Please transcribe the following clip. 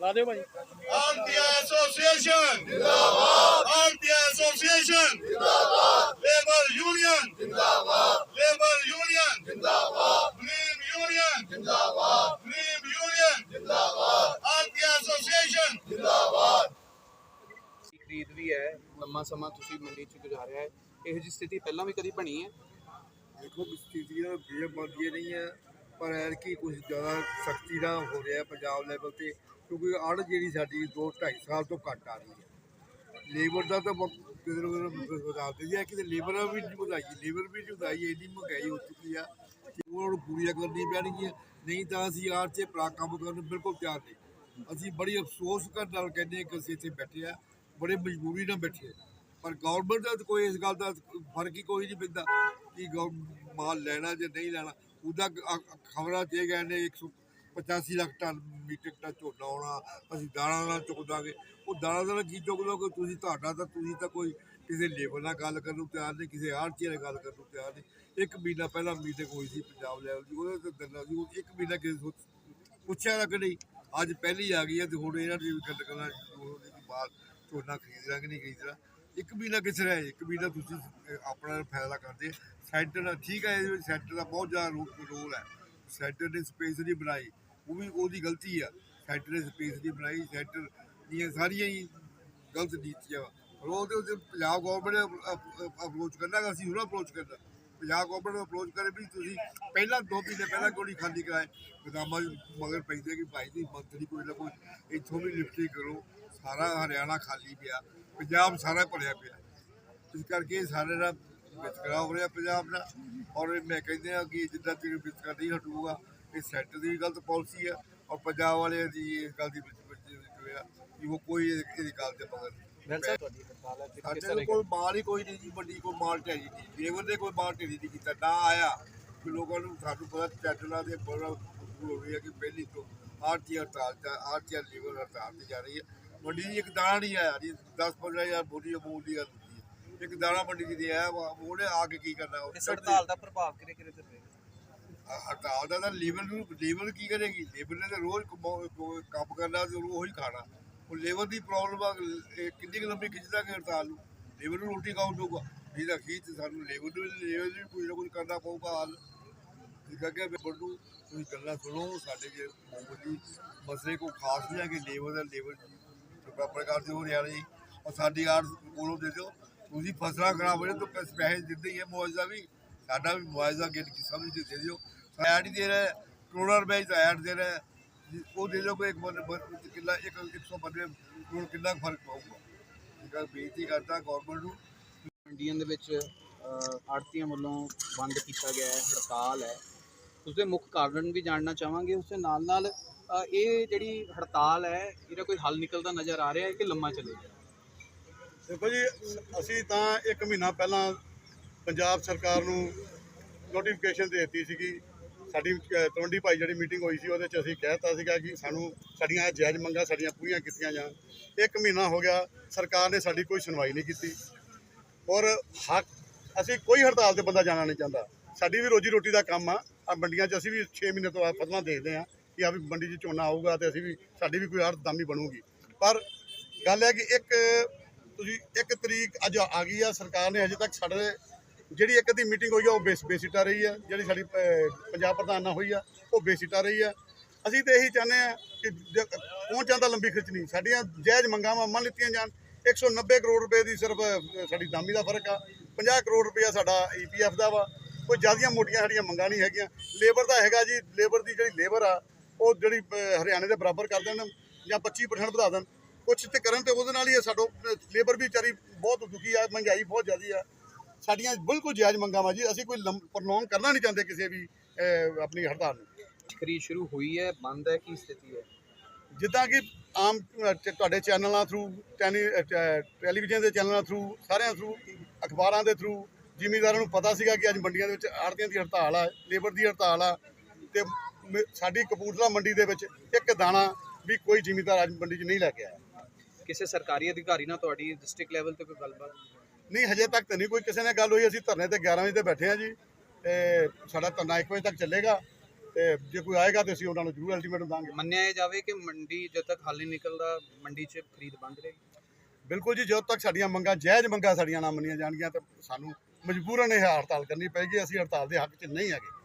ਲਾ ਦਿਓ ਭਾਈ Artia Association जिंदाबाद Artia Association जिंदाबाद Labor Union जिंदाबाद Labor Union जिंदाबाद Gleam Union जिंदाबाद Gleam Union जिंदाबाद Artia Association जिंदाबाद ਦੀ ਖਰੀਦ ਵੀ ਹੈ ਲੰਮਾ ਸਮਾਂ ਤੁਸੀਂ ਮੰਡੀ 'ਚ ਗੁਜ਼ਾਰਿਆ ਹੈ ਇਹੋ ਜਿਹੀ ਸਥਿਤੀ ਪਹਿਲਾਂ ਵੀ ਕਦੀ ਬਣੀ ਹੈ ਦੇਖੋ ਸਥਿਤੀਆਂ ਬੇਰ ਬਣਦੀਆਂ ਨਹੀਂ ਹੈ ਪਰ ਐਰ ਕੀ ਕੁਝ ਜ਼ਿਆਦਾ ਸਖਤੀ ਦਾ ਹੋ ਰਿਹਾ ਪੰਜਾਬ ਲੈਵਲ ਤੇ ਕਿਉਂਕਿ ਅੜ ਜਿਹੜੀ ਸਾਡੀ 2 2.5 ਸਾਲ ਤੋਂ ਘੱਟ ਆ ਰਹੀ ਹੈ। ਲੇਬਰ ਦਾ ਤਾਂ ਕਿਤੇ ਨਾ ਕਿਤੇ ਵਧਾ ਦਿੱਤੀ ਹੈ, ਕਿਤੇ ਲੇਬਰ ਵੀ ਵਧਾਈ, ਲੇਬਰ ਵੀ ਨਹੀਂ ਵਧਾਈ, ਇੰਨੀ ਮਹਿੰਗਾਈ ਹੋ ਚੁੱਕੀ ਆ। ਕਿ ਉਹਨਾਂ ਨੂੰ ਪੂਰੀਆਂ ਕਰਨੀ ਪੈਣਗੀਆਂ, ਨਹੀਂ ਤਾਂ ਅਸੀਂ ਆੜ 'ਚ ਭਰਾ ਕੰਮ ਕਰਨ ਨੂੰ ਬਿਲਕੁਲ ਤਿਆਰ ਨਹੀਂ। ਅਸੀਂ ਬੜੀ ਅਫਸੋਸ ਕਰਨ ਨਾਲ ਕਹਿੰਦੇ ਹਾਂ ਕਿ ਅਸੀਂ ਇੱਥੇ ਬੈਠੇ ਆ ਬੜੇ ਮਜਬੂਰੀ ਨਾਲ ਬੈਠੇ ਆ ਪਰ ਗਵਰਨਮੈਂਟ ਦਾ ਤਾਂ ਕੋਈ ਇਸ ਗੱਲ ਦਾ ਫ਼ਰਕ ਹੀ ਕੋਈ ਨਹੀਂ ਪੈਂਦਾ ਕਿ ਗਵ- ਮਾਲ ਲੈਣਾ ਜਾਂ ਨਹੀਂ ਲੈਣਾ। ਉਹਦਾ ਖਬਰਾਂ ਚ ਗਏ ਨੇ 185 ਲੱਖ ਟਨ ਮੀਟਰ ਦਾ ਝੋਨਾ ਆਉਣਾ, ਅਸੀਂ ਦਾਣਾ ਨਾਲ ਚੁੱਕ ਦਾਂਗੇ। ਉਹ ਦਾਣਾ ਨਾਲ ਕੀ ਚੁੱਕ ਲਓਗੇ ਤੁਸੀਂ ਤੁਹਾਡਾ ਤਾਂ ਤੁਸੀਂ ਤਾਂ ਕੋਈ ਕਿਸੇ ਲੇਬਰ ਨਾਲ ਗੱਲ ਕਰਨ ਨੂੰ ਤਿਆਰ ਨਹੀਂ, ਕਿਸੇ ਆੜਤੀ ਨਾਲ ਗੱਲ ਕਰਨ ਨੂੰ ਤਿਆਰ ਨਹੀਂ। ਇੱਕ ਮਹੀਨਾ ਪਹਿਲਾਂ ਮੀਟਿੰਗ ਹੋਈ ਸੀ ਪੰਜਾਬ ਲੈਵਲ ਦੀ, ਉਹਦੇ ਤੇ ਦਿਨਾਂ ਸੀ। ਉਹ ਇੱਕ ਮਹੀਨਾ ਕਿਸੇ ਪੁੱਛਿਆ ਤੱਕ ਨਹੀਂ। ਅੱਜ ਪਹਿਲੀ ਆ ਗਈ ਹੈ ਤੇ ਹੁਣ ਇਹਨਾਂ ਦੀ ਵੀ ਗੱਲ ਕਰਨਾ ਸ਼ੁਰੂ ਹੋ ਗਈ ਬਾਹਰ ਝੋਨਾ ਖਰੀਦਣਾ ਕਿ ਨਹੀਂ ਖਰੀਦਣਾ ਇੱਕ ਮਹੀਨਾ ਕਿਸ ਰਿਹਾ? ਇੱਕ ਮਹੀਨਾ ਤੁਸੀਂ ਆਪਣਾ ਫਾਇਦਾ ਕਰਦੇ। ਸੈਂਟਰ ਦਾ ਠੀਕ ਹੈ, ਇਹਦੇ ਵਿੱਚ ਸੈਂਟਰ ਦਾ ਬਹੁਤ ਜ਼ਿਆਦਾ ਰੋ- ਰੋਲ ਹੈ। ਸੈਂਟਰ ਨੇ ਸਪੇਸ ਨਹੀਂ ਬਣਾਈ। ਉਹ ਵੀ ਉਹਦੀ ਗਲਤੀ ਆ। ਸੈਂਟਰ ਨੇ ਸਪੇਸ ਨਹੀਂ ਬਣਾਈ ਸੈਂਟਰ ਦੀਆਂ ਸਾਰੀਆਂ ਹੀ ਗਲਤ ਨੀਤੀਆਂ ਵਾ। ਪਰ ਉਹਦੇ ਉੱਤੇ ਪੰਜਾਬ ਗਵਰਨਮੈਂਟ ਨੇ ਅਪਰੋਚ ਕਰਨਾ ਗਾ, ਅਸੀਂ ਉਹਨਾਂ ਅਪਰੋਚ ਕਰਨਾ। ਪੰਜਾਬ ਗਵਰਨਮੈਂਟ ਨੂੰ ਅਪਰੋਚ ਕਰੇ ਵੀ ਤੁਸੀਂ ਪਹਿਲਾਂ ਦੋ ਮਹੀਨੇ ਪਹਿਲਾਂ ਕਿਉਂ ਨਹੀਂ ਖਾਲੀ ਕਰਾਏ? ਗੋਦਾਮਾਂ 'ਚ ਮਗਰ ਪੈਂਦੇ ਕਿ ਭਾਈ ਜੀ ਮੰਥਲੀ ਕੋਈ ਨਾ ਕੋਈ ਇੱਥੋਂ ਵੀ ਲਿਫਟਿੰਗ ਕਰੋ। ਸਾਰਾ ਹਰਿਆਣਾ ਖਾਲੀ ਪਿਆ। ਪੰਜਾਬ ਸਾਰਾ ਭਰਿਆ ਪਿਆ। ਇਸ ਕਰਕੇ ਸਾਰੇ ਦਾ ਵਿਤਕਰਾ ਹੋ ਰਿਹਾ ਪੰਜਾਬ ਦਾ ਔਰ ਮੈਂ ਕਹਿੰਦੇ ਆ ਕਿ ਜਿੱਦਾਂ ਤੱਕ ਵਿਤਕਰਾ ਨਹੀਂ ਹਟੂਗਾ ਇਹ ਸੈਂਟਰ ਦੀ ਗਲਤ ਪਾਲਿਸੀ ਆ ਔਰ ਪੰਜਾਬ ਵਾਲੇ ਦੀ ਇਸ ਗੱਲ ਦੀ ਵਿੱਚ ਕਿ ਉਹ ਕੋਈ ਇਹਦੀ ਗੱਲ ਤੇ ਕਿਸ ਸਾਡੇ ਕੋਲ ਮਾਲ ਹੀ ਕੋਈ ਨਹੀਂ ਜੀ ਮੰਡੀ ਕੋਈ ਮਾਲ ਢੇਰੀ ਨਹੀਂ ਲੇਬਰ ਦੇ ਕੋਈ ਮਾਲ ਢੇਰੀ ਨਹੀਂ ਕੀਤਾ ਨਾ ਆਇਆ ਕਿ ਲੋਕਾਂ ਨੂੰ ਸਾਨੂੰ ਪਤਾ ਚੈਨਲਾਂ ਦੇ ਬੜਾ ਹੋ ਰਹੀ ਹੈ ਕਿ ਪਹਿਲੀ ਤੋਂ ਆਰਟੀ ਹੜਤਾਲ ਦਾ ਆਰਟੀ ਲੇਬਰ ਹੜਤਾਲ ਤੇ ਜਾ ਰਹੀ ਹੈ ਮੰਡੀ 'ਚ ਇੱਕ ਦਾਣਾ ਨਹੀਂ ਆਇਆ ਜੀ 10 15 ਹਜ਼ਾਰ ਬੋਲੀ ਅਮੂਲ ਦੀ ਇੱਕ ਦਾਣਾ ਮੰਡੀ ਆਇਆ ਵਾ- ਉਹਨੇ ਆ ਕੇ ਕੀ ਕਰਨਾ? ਉਹ ਇਸ ਹੜਤਾਲ ਦਾ ਪ੍ਰਭਾਵ ਕਿਹੜੇ ਕਿਹੜੇ ਤੇ ਪਏਗਾ ਹੜਤਾਲ ਦਾ ਤਾਂ ਲੇਬਰ ਨੂੰ ਲੇਬਰ ਕੀ ਕਰੇਗੀ? ਲੇਬਰ ਨੇ ਤਾਂ ਰੋਜ਼ ਕਮਾਉ- ਕੋ- ਕੰਮ ਕਰਨਾ ਤੇ ਉਹੀ ਖਾਣਾ। ਉਹ ਲੇਬਰ ਦੀ ਪ੍ਰੋਬਲਮ ਆ ਇਹ ਕਿੰਨੀ ਕੁ ਲੰਬੀ ਖਿੱਚਦਾ ਕਿ ਹੜਤਾਲ ਨੂੰ? ਲੇਬਰ ਨੂੰ ਰੋਟੀ ਕੌਣ ਦਊਗਾ? ਨਹੀਂ ਤਾਂ ਖੀਚ ਸਾਨੂੰ ਲੇਬਰ ਨੂੰ ਲੇਬਰ ਨੂੰ ਕੁਝ ਨਾ ਕੁਝ ਕਰਨਾ ਪਊਗਾ ਹੱਲ। ਠੀਕ ਹੈ ਕਿ ਬੰਦੂ ਤੁਸੀਂ ਗੱਲਾਂ ਸੁਣੋ ਸਾਡੇ ਜੇ ਮਾਮੂਲੀ ਮਸਲੇ ਕੋ ਖਾਸ ਨਹੀਂ ਹੈ ਕਿ ਲੇਬਰ ਦਾ ਲੇਬਰ ਪ੍ਰਕਾਰ ਦੇ ਹੋ ਰਿਹਾ ਜੀ ਔਰ ਸਾਡੀ ਆੜ ਕੋਲੋਂ ਦੇ ਦਿਓ। ਤੁਸੀਂ ਫਸਲਾਂ ਖਰਾਬ ਹੋ ਜਾਣ ਤਾਂ ਪੈਸੇ ਪੈਸੇ ਦਿੰਦੇ ਹੀ ਹੈ ਮੁਆਵਜ਼ਾ ਵੀ। ਸਾਡਾ ਵੀ ਮੁਆਵਜ਼ਾ ਗਿਣ ਕੇ ਸਮਝ ਦੇ ਦਿਓ। ਐਡ ਹੀ ਦੇ ਰਿਹਾ ਕਰੋੜਾਂ ਰੁਪਏ ਦਾ ਐਡ ਦੇ ਰਿਹਾ ਉਹ ਦੇ ਦਿਓ ਕੋਈ ਇੱਕ ਬੰਦੇ ਬੰਦੇ ਇੱਕ 115 ਕਰੋੜ ਕਿੰਨਾ ਕੁ ਫ਼ਰਕ ਪਊਗਾ। ਇਹ ਗੱਲ ਬੇਨਤੀ ਕਰਦਾ ਗਵਰਨਮੈਂਟ ਨੂੰ। ਮੰਡੀਆਂ ਦੇ ਵਿੱਚ ਆੜਤੀਆਂ ਵੱਲੋਂ ਬੰਦ ਕੀਤਾ ਗਿਆ ਹੈ, ਹੜਤਾਲ ਹੈ। ਉਸਦੇ ਮੁੱਖ ਕਾਰਨ ਵੀ ਜਾਣਨਾ ਚਾਹਾਂਗੇ। ਉਸ ਦੇ ਨਾਲ ਨਾਲ ਇਹ ਜਿਹੜੀ ਹੜਤਾਲ ਹੈ, ਇਹਦਾ ਕੋਈ ਹੱਲ ਨਿਕਲਦਾ ਨਜ਼ਰ ਆ ਰਿਹਾ ਹੈ ਕਿ ਲੰਮਾ ਚੱਲੇਗਾ? ਦੇਖੋ ਜੀ, ਅਸੀਂ ਤਾਂ ਇੱਕ ਮਹੀਨਾ ਪਹਿਲਾਂ ਪੰਜਾਬ ਸਰਕਾਰ ਨੂੰ ਨੋਟੀਫਿਕੇਸ਼ਨ ਦੇ ਦਿੱਤੀ ਸੀਗੀ। ਸਾਡੀ ਤਲਵੰਡੀ ਭਾਈ ਜਿਹੜੀ ਮੀਟਿੰਗ ਹੋਈ ਸੀ, ਉਹਦੇ 'ਚ ਅਸੀਂ ਕਹਿਤਾ ਸੀਗਾ ਕਿ ਸਾਨੂੰ ਸਾਡੀਆਂ ਜਾਇਜ਼ ਮੰਗਾਂ ਸਾਡੀਆਂ ਪੂਰੀਆਂ ਕੀਤੀਆਂ ਜਾਣ। ਇੱਕ ਮਹੀਨਾ ਹੋ ਗਿਆ, ਸਰਕਾਰ ਨੇ ਸਾਡੀ ਕੋਈ ਸੁਣਵਾਈ ਨਹੀਂ ਕੀਤੀ। ਔਰ ਹੱਕ, ਅਸੀਂ ਕੋਈ ਹੜਤਾਲ ਤੇ ਬੰਦਾ ਜਾਣਾ ਨਹੀਂ ਚਾਹੁੰਦਾ। ਸਾਡੀ ਵੀ ਰੋਜੀ ਰੋਟੀ ਦਾ ਕੰਮ ਆ। ਆ ਮੰਡੀਆਂ 'ਚ ਅਸੀਂ ਵੀ 6 ਮਹੀਨੇ ਤੋਂ ਬਾਅਦ ਫਸਲਾਂ ਦੇਖਦੇ ਆ ਕਿ ਆ ਵੀ ਮੰਡੀ 'ਚ ਝੋਨਾ ਆਊਗਾ ਤੇ ਅਸੀਂ ਵੀ, ਸਾਡੀ ਵੀ ਕੋਈ ਅਰਥਦਾਮੀ ਬਣੂਗੀ। ਪਰ ਗੱਲ ਹੈ ਕਿ ਇੱਕ ਤੁਸੀਂ ਇੱਕ ਤਰੀਕ ਅੱਜ ਆ ਗਈ ਆ ਸਰਕਾਰ ਨੇ ਅਜੇ ਤੱਕ ਸਾਡੇ ਜਿਹੜੀ ਇੱਕ ਦੀ ਮੀਟਿੰਗ ਹੋਈ ਆ ਉਹ ਬੇਸ ਬੇਸਿਟਾ ਰਹੀ ਆ ਜਿਹੜੀ ਸਾਡੀ ਅਹ, ਪੰਜਾਬ ਪ੍ਰਧਾਨ ਨਾਲ ਹੋਈ ਆ ਉਹ ਬੇਸਿਟਾ ਰਹੀ ਆ। ਅਸੀਂ ਤੇ ਇਹੀ ਚਾਹੁੰਦੇ ਆ ਕਿ ਜ- ਪਹੁੰਚ ਜਾਂਦਾ ਲੰਬੀ ਖਿੱਚਣੀ ਸਾਡੀਆਂ ਜਾਇਜ਼ ਮੰਗਾਵਾਂ ਮੰਨ ਲਿੱਤੀਆਂ ਜਾਣ। 190 ਕਰੋੜ ਰੁਪਏ ਦੀ ਸਿਰਫ ਸਾਡੀ ਦਾਮੀ ਦਾ ਫ਼ਰਕ ਆ 50 ਕਰੋੜ ਰੁਪਇਆ ਸਾਡਾ ਈਪੀਐਫ ਦਾ ਵਾ। ਕੋਈ ਜ਼ਿਆਦੀਆਂ ਮੋਟੀਆਂ ਸਾਡੀਆਂ ਮੰਗਾਂ ਨਹੀਂ ਹੈਗੀਆਂ। ਲੇਬਰ ਦਾ ਹੈਗਾ ਜੀ ਲੇਬਰ ਦੀ ਜਿਹੜੀ ਲੇਬਰ ਆ ਉਹ ਜਿਹੜੀ ਹਰਿਆਣੇ ਦੇ ਬਰਾਬਰ ਕਰ ਦੇਣ ਜਾਂ 25% ਵਧਾ ਦੇਣ। ਕੁਛ ਤੇ ਕਰਨ ਤੇ ਉਹਦੇ ਨਾਲ ਹੀ ਸਾਡੋ ਲੇਬਰ ਵੀ ਵਿਚਾਰੀ ਬਹੁਤ ਦੁਖੀ ਆ ਮਹਿੰਗਾਈ ਬਹੁਤ ਜ਼ਿਆਦੀ ਆ। ਸਾਡੀਆਂ ਬਿਲਕੁਲ ਜਾਇਜ਼ ਮੰਗਾਂ ਵਾ ਜੀ ਅਸੀਂ ਕੋਈ ਪ੍ਰਲੋਂਗ ਕਰਨਾ ਨਹੀਂ ਚਾਹੁੰਦੇ ਕਿਸੇ ਵੀ ਆਪਣੀ ਹੜਤਾਲ ਨੂੰ। ਖਰੀਦ ਸ਼ੁਰੂ ਹੋਈ ਹੈ ਬੰਦ ਹੈ ਕੀ ਸਥਿਤੀ ਹੈ? ਜਿੱਦਾਂ ਕਿ ਆਮ ਤੁਹਾਡੇ ਚੈਨਲਾਂ ਥਰੂ ਟੈਲੀਵਿਜ਼ਨ ਦੇ ਚੈਨਲਾਂ ਥਰੂ ਸਾਰਿਆਂ ਥਰੂ ਅਖਬਾਰਾਂ ਦੇ ਥਰੂ ਜ਼ਿਮੀਂਦਾਰਾਂ ਨੂੰ ਪਤਾ ਸੀਗਾ ਕਿ ਅੱਜ ਮੰਡੀਆਂ ਦੇ ਵਿੱਚ ਆੜਤੀਆਂ ਦੀ ਹੜਤਾਲ ਆ ਲੇਬਰ ਦੀ ਹੜਤਾਲ ਆ ਤੇ ਸਾਡੀ ਕਪੂਰਥਲਾ ਮੰਡੀ ਦੇ ਵਿੱਚ ਇੱਕ ਦਾਣਾ ਵੀ ਕੋਈ ਜ਼ਿਮੀਂਦਾਰ ਅੱਜ ਮੰਡੀ 'ਚ ਨਹੀਂ ਲੈ ਕੇ ਆਇਆ। ਕਿਸੇ ਸਰਕਾਰੀ ਅਧਿਕਾਰੀ ਨਾਲ ਤੁਹਾਡੀ ਡਿਸਟ੍ਰਿਕਟ ਲੈਵਲ ਤੇ ਕੋਈ ਗੱਲਬਾਤ? ਨਹੀਂ ਹਜੇ ਤੱਕ ਤਾਂ ਨਹੀਂ ਕੋਈ ਕਿਸੇ ਨਾਲ ਗੱਲ ਹੋਈ। ਅਸੀਂ ਧਰਨੇ ਤੇ 11 ਵਜੇ ਤੇ ਬੈਠੇ ਆ ਜੀ। ਤੇ ਸਾਡਾ ਧਰਨਾ 1 ਵਜੇ ਤੱਕ ਚੱਲੇਗਾ। ਤੇ ਜੇ ਕੋਈ ਆਏਗਾ ਤੇ ਅਸੀਂ ਉਹਨਾਂ ਨੂੰ ਜ਼ਰੂਰ ਅਲਟੀਮੇਟਮ ਦਾਂਗੇ। ਮੰਨਿਆ ਜਾਵੇ ਕਿ ਮੰਡੀ ਜਦ ਤੱਕ ਹੱਲ ਨਹੀਂ ਨਿਕਲਦਾ ਮੰਡੀ 'ਚ ਖਰੀਦ ਬੰਦ ਰਹੇਗੀ? ਬਿਲਕੁਲ ਜੀ ਜਦੋਂ ਤੱਕ ਸਾਡੀਆਂ ਮੰਗਾਂ ਜਾਇਜ਼ ਮੰਗਾਂ ਸਾਡੀਆਂ ਨਾ ਮੰਨੀਆਂ ਜਾਣਗੀਆਂ ਤਾਂ ਸਾਨੂੰ ਮਜਬੂਰਨ ਇਹ ਹੜਤਾਲ ਕਰਨੀ ਪਏਗੀ। ਅਸੀਂ ਹੜਤਾਲ ਦੇ ਹੱਕ 'ਚ ਨਹੀਂ ਹੈਗੇ।